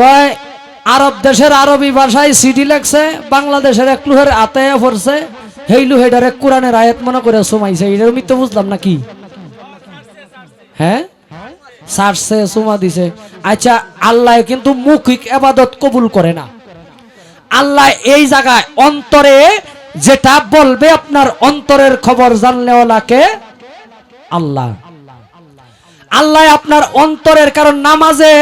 কয়, আরব দেশের আরবি ভাষায় সিডি লেখছে, বাংলাদেশের এক লুহের আতায়া পড়ছে, হেই লুহেটার কোরআনের আয়াত মনে করে সোমাইছে এটার মিথ্যে বুঝলাম না কি? হ্যাঁ? সারছে, সুমা দিছে। আচ্ছা আল্লাহ কিন্তু মৌখিক আবাদত কবুল করে না। আল্লাহ এই জায়গায় অন্তরে যেটা বলবে আপনার অন্তরের খবর জানলেওয়ালাকে আল্লাহ। আল্লাহ আপনার অন্তরের কারণ নামাজে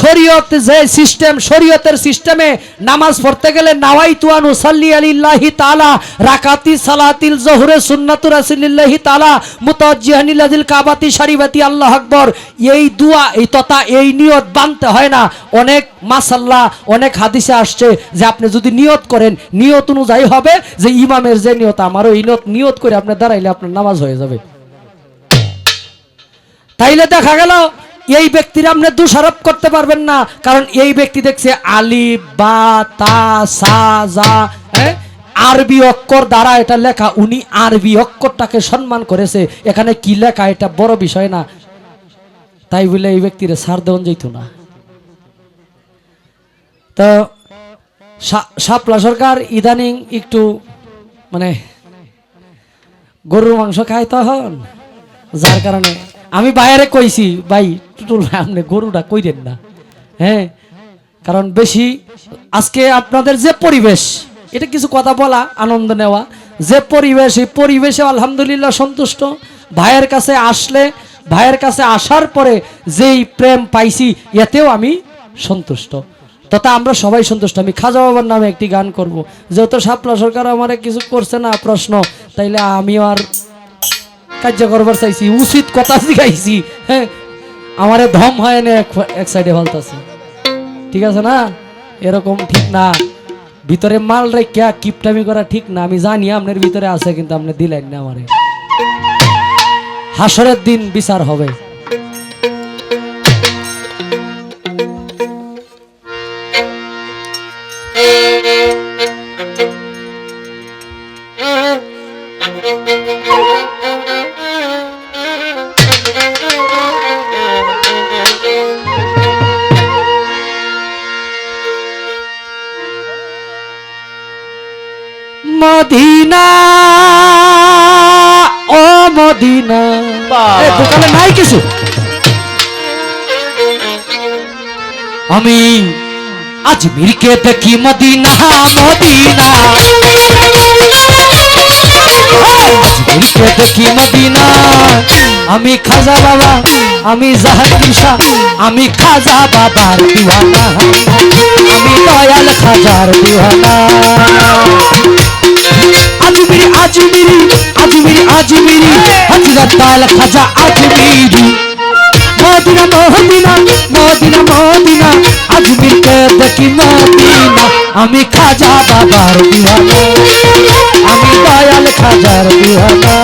শরীয়ত যে সিস্টেম, শরীয়তের সিস্টেমে নামাজ পড়তে গেলে নাওয়াই তুয়ানু সাল্লি আলিল্লাহি তাআলা, রাকাতি সালাতিল জোহরে সুন্নাতু রাসূলিল্লাহি তাআলা মুতাজ্জিহানিলাদিল কাবাতি শারিবাতি আল্লাহ আকবার। এই দুয়া, এই তথা, এই নিয়ত বানতে হয় না। অনেক মাসাল্লাহ অনেক হাদিসে আসছে যে আপনি যদি নিয়ত করেন, নিয়ত অনুযায়ী হবে যে ইমামের যে নিয়ত, আমারও এই নিয়ত নিয়ত করে আপনি দাঁড়াইলে আপনার নামাজ হয়ে যাবে। তাইলে দেখা গেল, এই ব্যক্তির আপনি দোষারোপ করতে পারবেন না, কারণ এই ব্যক্তি দেখছে আলি, বা, তা, সা জা হ্যাঁ? আরবি অক্ষর দ্বারা এটা লেখা, উনি আরবি অক্ষরটাকে সম্মান করেছে এখানে কি লেখা, এটা বড় বিষয় না তাই বলে এই ব্যক্তির সার দেওয়ান যেত না তো, সা- শাপলা সরকার ইদানিং একটু মানে গরুর মাংস খায় তখন যার কারণে আমি বাইরে কইছি, ভাই টুটুল আপনি গরুটা কই কইরেন না। হ্যাঁ? কারণ বেশি আজকে আপনাদের যে পরিবেশ, এটা কিছু কথা বলা, আনন্দ নেওয়া। যে পরিবেশ, এই পরিবেশে আলহামদুলিল্লাহ সন্তুষ্ট। ভাইয়ের কাছে আসলে, ভাইয়ের কাছে আসার পরে যেই প্রেম পাইছি, এতেও আমি সন্তুষ্ট। তথা আমরা সবাই সন্তুষ্ট। আমি খাজা বাবার নামে একটি গান করব। যেহেতু শাপলা সরকার আমারে কিছু করছে না প্রশ্ন, তাইলে আমিও আর কার্য করবার চাইছি, উচিত কথা শিখাইছি হ্যাঁ? আমারে ধম হয় না, এক- সাইডে সাইডে ফালতাছে। ঠিক আছে না? এরকম ঠিক না। ভিতরে মাল রেখা, কিপটামি করা ঠিক না। আমি জানি আপনার ভিতরে আছে, কিন্তু আপনি দিলেন না আমারে। হাসরের দিন বিচার হবে। মদিনা ও মদিনা। দোকানে নাই কিছু? আমি আজমিরকে দেখি মদিনা মদিনা। আজমিরকে দেখি মদিনা আমি খাজা বাবা আমি জাহাঙ্গীর শাহ আমি খাজা বাবার দিওয়ানা। আমি দয়াল খাজার দিওয়ানা। আজমিরি আজমিরি আজমিরি আজমিরি হজরত তাল খাজা আজমিরি মদিনা মদিনা মদিনা মদিনা আজমির কে দেখি মদিনা আমি খাজা বাবার দিওয়ানা আমি দয়াল খাজার দিওয়ানা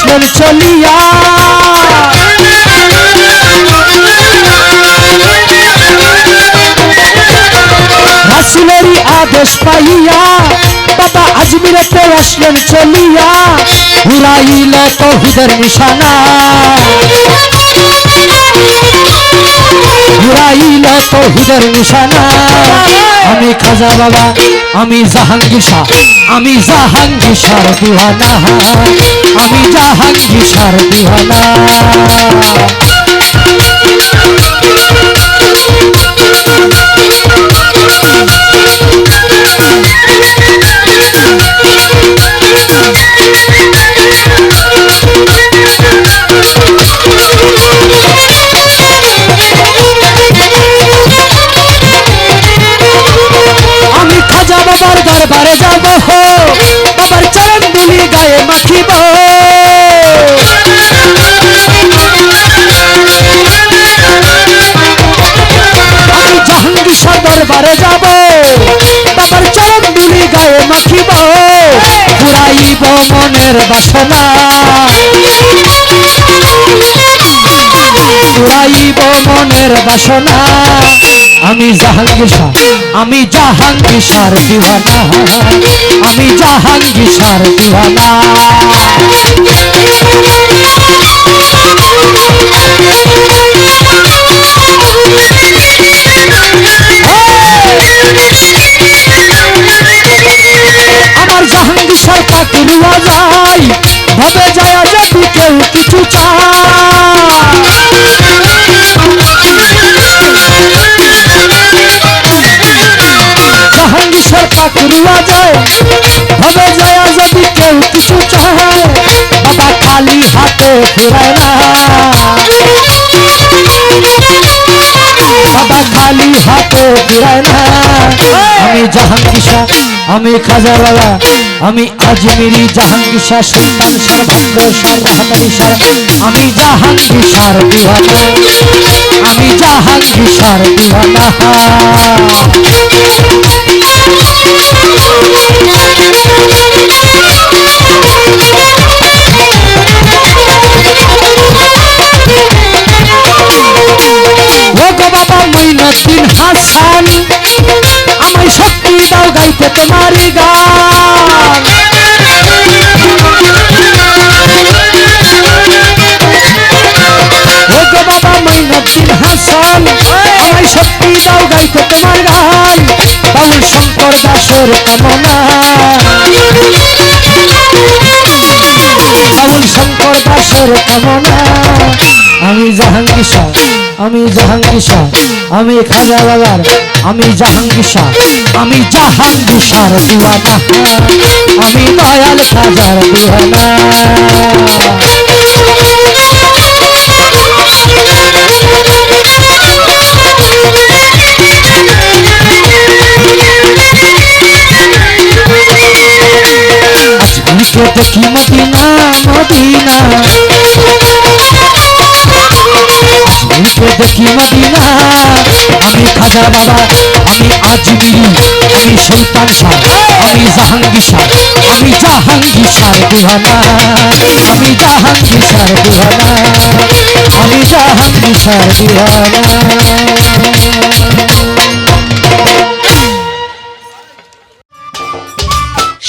আজমিরাতে চলিয়া। রাসুলেরই আদেশ পাইয়া, বাবা আজমিরাতে আসলেন চলিয়া। উড়াইল তহিদের নিশানা। ঘুরাইল তহিদের নিশানা। আমি খাজা বাবা আমি জাহাঙ্গীর শাহ আমি জাহাঙ্গীর শাহ দিওয়ানা। আমি জাহাঙ্গীর শাহ দিওয়ানা। ঘুরাইব মনের বাসনা। পুরাইব মনের বাসনা। আমি জাহাঙ্গীর শাহ আমি জাহাঙ্গীর শাহর দিওয়ানা। আমি জাহাঙ্গীর শাহর দিওয়ানা। শাহ পাকুরুয়া যায় যায় যদি কেউ কিছু চায়, বাবা খালি হাতে ফিরায় না। বাবা খালি হাতে ফিরায় না। আমি জাহাঙ্গীর শাহ আমি খাজা বাবা আমি আজমিরি জাহাঙ্গীর শাহ সুলতান শাহ ভঙ্গ শাহ, রহমানি শাহ। আমি জাহাঙ্গীর শাহর দিওয়ানা, আমি জাহাঙ্গীর শাহর দিওয়ানা। মইনুদ্দিন হাসান, আমায় শক্তি দাও গাইতে তোমারই গান। বাবা মইনুদ্দিন হাসান, আমায় শক্তি দাও গাইতে তোমার শঙ্কর দাসের কামনা বাউল শঙ্কর দাসের কামনা আমি জাহাঙ্গীর শাহ আমি জাহাঙ্গীর শাহ আমি খাজা বাবার, আমি জাহাঙ্গীর শাহ আমি জাহাঙ্গীর শাহর দিওয়ানা। আমি দয়াল খাজার দিওয়ানা। দেখি মদিনা মদিনা দেখি মদিনা আমি খাজা বাবা আমি আজমিরি আমি সুলতান শাহ আমি জাহাঙ্গীর শাহ আমি জাহাঙ্গীর শাহ দিওয়ানা আমি জাহাঙ্গীর শাহ দিওয়ানা আমি জাহাঙ্গীর শাহ দিওয়ানা